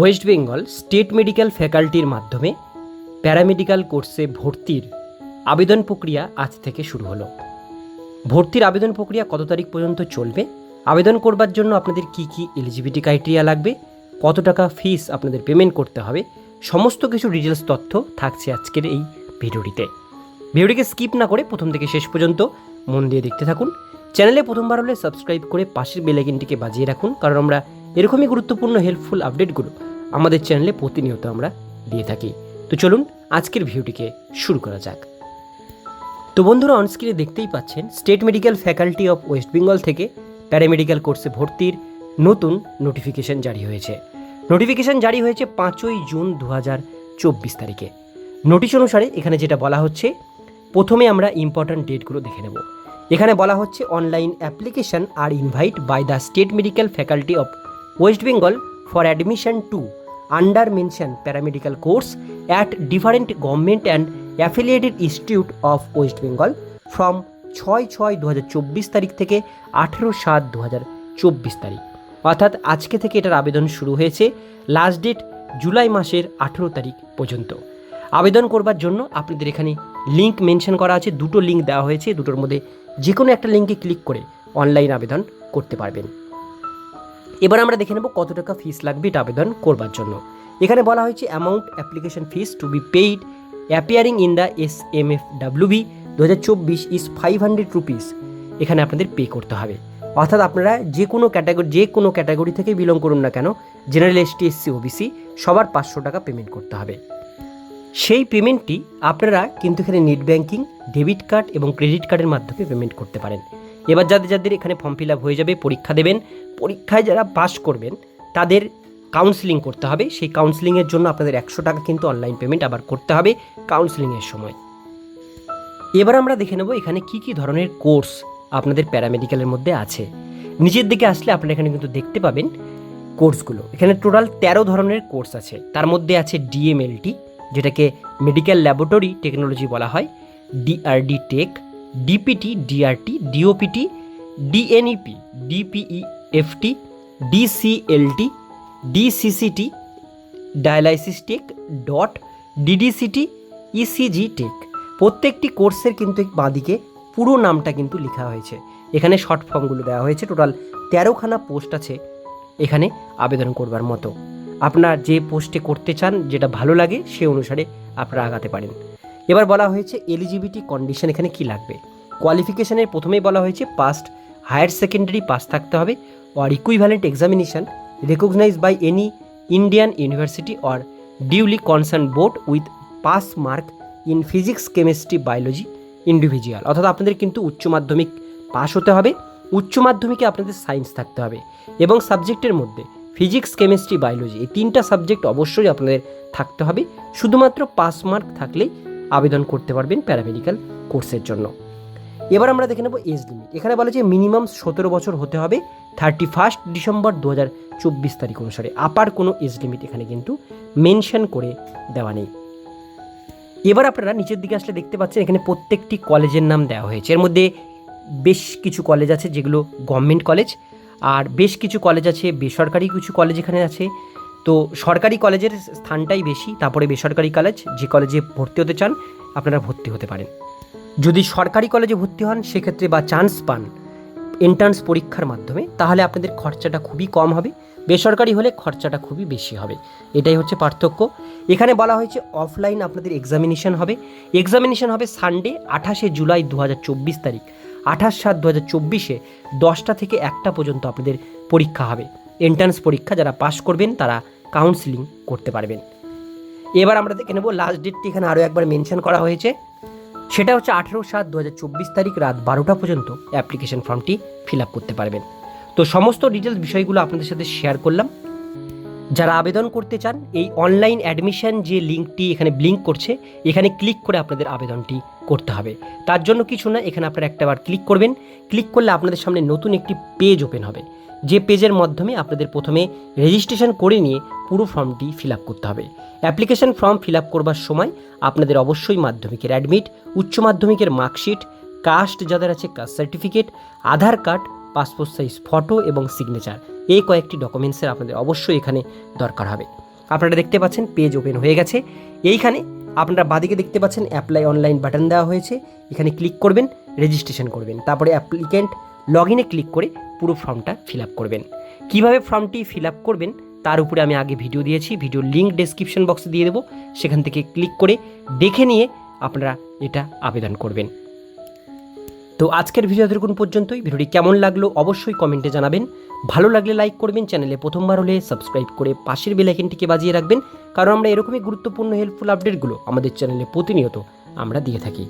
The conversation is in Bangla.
ওয়েস্ট বেঙ্গল স্টেট মেডিকেল ফ্যাকাল্টির মাধ্যমে প্যারামেডিক্যাল কোর্সে ভর্তির আবেদন প্রক্রিয়া আজ থেকে শুরু হলো। ভর্তির আবেদন প্রক্রিয়া কত তারিখ পর্যন্ত চলবে? আবেদন করবার জন্য আপনাদের কি কি এলিজিবিলিটি ক্রাইটেরিয়া লাগবে? কত টাকা ফিস আপনাদের পেমেন্ট করতে হবে? সমস্ত কিছু ডিটেলস তথ্য থাকছে আজকের এই ভিডিওটিতে। ভিডিওটিকে স্কিপ না করে প্রথম থেকে শেষ পর্যন্ত মন দিয়ে দেখতে থাকুন। চ্যানেলে প্রথমবার হলে সাবস্ক্রাইব করে পাশের বেলাইকিনটিকে বাজিয়ে রাখুন, কারণ আমরা এরকমই গুরুত্বপূর্ণ হেল্পফুল আপডেটগুলো আমাদের চ্যানেলে প্রতিনিয়ত আমরা দিয়ে থাকি। তো চলুন আজকের ভিডিওটিকে শুরু করা যাক। তো বন্ধুরা অনস্ক্রিনে দেখতেই পাচ্ছেন state medical faculty of West Bengal থেকে প্যারামেডিক্যাল কোর্সে ভর্তির নতুন নোটিফিকেশন জারি হয়েছে। নোটিফিকেশন জারি হয়েছে পাঁচই জুন দু চব্বিশ তারিখে। নোটিশ অনুসারে এখানে যেটা বলা হচ্ছে, প্রথমে আমরা ইম্পর্ট্যান্ট ডেটগুলো দেখে নেব। এখানে বলা হচ্ছে online application are invite by the state medical faculty of West Bengal for admission to under mention paramedical course at different government and affiliated institute of West Bengal from ছয় ছয় দু হাজার চব্বিশ তারিখ থেকে আঠেরো সাত দু হাজার চব্বিশ তারিখ। অর্থাৎ আজকে থেকে এটার আবেদন শুরু হয়েছে লাস্ট ডেট জুলাই মাসের আঠেরো তারিখ পর্যন্ত। আবেদন করবার জন্য আপনাদের এখানে লিঙ্ক মেনশন করা আছে, দুটো লিঙ্ক দেওয়া হয়েছে, দুটোর মধ্যে যে কোনো একটা লিঙ্কে ক্লিক করে অনলাইন আবেদন করতে পারবেন। এবার আমরা দেখে নেব কত টাকা ফিস লাগবে এটা আবেদন করবার জন্য। এখানে বলা হয়েছে amount application fees to be paid appearing in the S M F WB দু হাজার চব্বিশ ইজ ফাইভ হান্ড্রেড রুপিস এখানে আপনাদের পে করতে হবে। অর্থাৎ আপনারা যে কোনো ক্যাটাগরি যে কোনো ক্যাটাগরি থেকে বিলং করুন না কেন general S ST SC OBC সবার পাঁচশো টাকা পেমেন্ট করতে হবে। সেই পেমেন্টটি আপনারা কিন্তু এখানে নেট ব্যাঙ্কিং ডেবিট কার্ড এবং ক্রেডিট কার্ডের মাধ্যমে পেমেন্ট করতে পারেন। এবার যাদের যাদের এখানে ফর্ম ফিল আপ হয়ে যাবে, পরীক্ষা দেবেন, পরীক্ষায় যারা পাস করবেন, তাদের কাউন্সিলিং করতে হবে। সেই কাউন্সিলিংয়ের জন্য আপনাদের একশো টাকা কিন্তু অনলাইন পেমেন্ট আবার করতে হবে কাউন্সিলিংয়ের সময়। এবার আমরা দেখে নেব এখানে কি কি ধরনের কোর্স আপনাদের প্যারামেডিক্যালের মধ্যে আছে। নিচের দিকে আসলে আপনারা এখানে কিন্তু দেখতে পাবেন কোর্সগুলো এখানে টোটাল তেরো ধরনের কোর্স আছে। তার মধ্যে আছে ডিএমএলটি যেটাকে মেডিকেল ল্যাবরেটরি টেকনোলজি বলা হয়। DRD tech DPT DRT DOPT DNEP DPEFT DCLT DCCT dialysis tech dot DDCT ECG tech প্রত্যেকটি কোর্সের কিন্তু বাঁদিকে পুরো নামটা কিন্তু লেখা হয়েছে। এখানে শর্ট ফর্মগুলো দেওয়া হয়েছে। টোটাল তেরোখানা পোস্ট আছে এখানে আবেদন করবার মতো। আপনার যে পোস্টে করতে চান, যেটা ভালো লাগে, সে অনুসারে আপনারা আগাতে পারেন। এবার বলা হয়েছে এলিজিবিলিটি কন্ডিশন এখানে কি লাগবে। কোয়ালিফিকেশনের প্রথমেই বলা হয়েছে পাস্ট হায়ার সেকেন্ডারি পাস থাকতে হবে or equivalent examination recognise by any Indian university or duly concern board with pass mark in physics chemistry biology individual অর্থাৎ আপনাদের কিন্তু উচ্চ মাধ্যমিক পাস হতে হবে। উচ্চ মাধ্যমিকে আপনাদের সায়েন্স থাকতে হবে এবং সাবজেক্টের মধ্যে ফিজিক্স কেমিস্ট্রি বায়োলজি এই তিনটা সাবজেক্ট অবশ্যই আপনাদের থাকতে হবে। শুধুমাত্র পাস মার্ক থাকলেই আবেদন করতে পারবেন প্যারামেডিক্যাল কোর্সের জন্য। এবার আমরা দেখে নেব এজ লিমিট এখানে বলা যে মিনিমাম সতেরো বছর হতে হবে থার্টি ফার্স্ট ডিসেম্বর দু হাজার চব্বিশ তারিখ অনুসারে। আপার কোনো এজ লিমিট এখানে কিন্তু মেনশন করে দেওয়া নেই। এবার আপনারা নিচের দিকে আসলে দেখতে পাচ্ছেন, এখানে প্রত্যেকটি কলেজের নাম দেওয়া হয়েছে। এর মধ্যে বেশ কিছু কলেজ আছে যেগুলো গভর্নমেন্ট কলেজ, আর বেশ কিছু কলেজ আছে, বেসরকারি কিছু কলেজ এখানে আছে। তো সরকারি কলেজের স্থানটাই বেশি, তারপরে বেসরকারি কলেজ, যে কলেজে ভর্তি হতে চান, আপনারা ভর্তি হতে পারেন। যদি সরকারি কলেজে ভর্তি হন, সেক্ষেত্রে বা চান্স পান এন্ট্রান্স পরীক্ষার মাধ্যমে, তাহলে আপনাদের খরচাটা খুবই কম হবে। বেসরকারি হলে খরচাটা খুবই বেশি হবে। এটাই হচ্ছে পার্থক্য। এখানে বলা হয়েছে অফলাইন আপনাদের এক্সামিনেশন হবে। এক্সামিনেশন হবে সানডে আঠাশে জুলাই দু হাজার চব্বিশ তারিখ। আঠাশ সাত দু হাজার চব্বিশে দশটা থেকে একটা পর্যন্ত আপনাদের পরীক্ষা হবে। এন্ট্রান্স পরীক্ষা যারা পাশ করবেন, তারা কাউন্সিলিং করতে পারবেন। এবার আমরা দেখে নেব লাস্ট ডেটটি এখানে আরও একবার মেনশন করা হয়েছে। সেটা হচ্ছে আঠেরো সাত দু তারিখ রাত বারোটা পর্যন্ত অ্যাপ্লিকেশন ফর্মটি ফিল আপ করতে পারবেন। তো সমস্ত ডিটেলস বিষয়গুলো আপনাদের সাথে শেয়ার করলাম। যারা আবেদন করতে চান, এই অনলাইন অ্যাডমিশন যে লিঙ্কটি এখানে ব্লিঙ্ক করছে, এখানে ক্লিক করে আপনাদের আবেদনটি করতে হবে। তার জন্য কিছু না, এখানে আপনারা একটাবার ক্লিক করবেন। ক্লিক করলে আপনাদের সামনে নতুন একটি পেজ ওপেন হবে। যে পেজের মাধ্যমে আপনাদের প্রথমে রেজিস্ট্রেশন করে নিয়ে পুরো ফর্মটি ফিল করতে হবে। অ্যাপ্লিকেশন ফর্ম ফিল করবার সময় আপনাদের অবশ্যই মাধ্যমিকের অ্যাডমিট উচ্চ মাধ্যমিকের মার্কশিট কাস্ট যাদের আছে caste certificate Aadhaar card passport size photo এবং সিগনেচার এই কয়েকটি ডকুমেন্টসের আপনাদের অবশ্যই এখানে দরকার হবে। আপনারা দেখতে পাচ্ছেন পেজ ওপেন হয়ে গেছে। এইখানে আপনারা বাদিকে দেখতে পাচ্ছেন অ্যাপ্লাই অনলাইন বাটন দেওয়া হয়েছে। এখানে ক্লিক করবেন রেজিস্ট্রেশন করবেন। তারপরে অ্যাপ্লিকেন্ট লগ ইনে ক্লিক করে পুরো ফর্মটা ফিল আপ করবেন। কীভাবে ফর্মটি ফিল আপ করবেন, তার উপরে আমি আগে ভিডিও দিয়েছি। ভিডিওর লিঙ্ক ডেসক্রিপশন বক্সে দিয়ে দেবো। সেখান থেকে ক্লিক করে দেখে নিয়ে আপনারা এটা আবেদন করবেন। তো আজকের ভিডিও এতটুকুন পর্যন্তই। ভিডিওটি কেমন লাগল, অবশ্যই কমেন্টে জানাবেন। ভালো লাগলে লাইক করবেন চ্যানেলে প্রথমবার হলে সাবস্ক্রাইব করে পাশের বেলাইকেনটিকে বাজিয়ে রাখবেন, কারণ আমরা এরকমই গুরুত্বপূর্ণ হেল্পফুল আপডেটগুলো আমাদের চ্যানেলে প্রতিনিয়ত আমরা দিয়ে থাকি।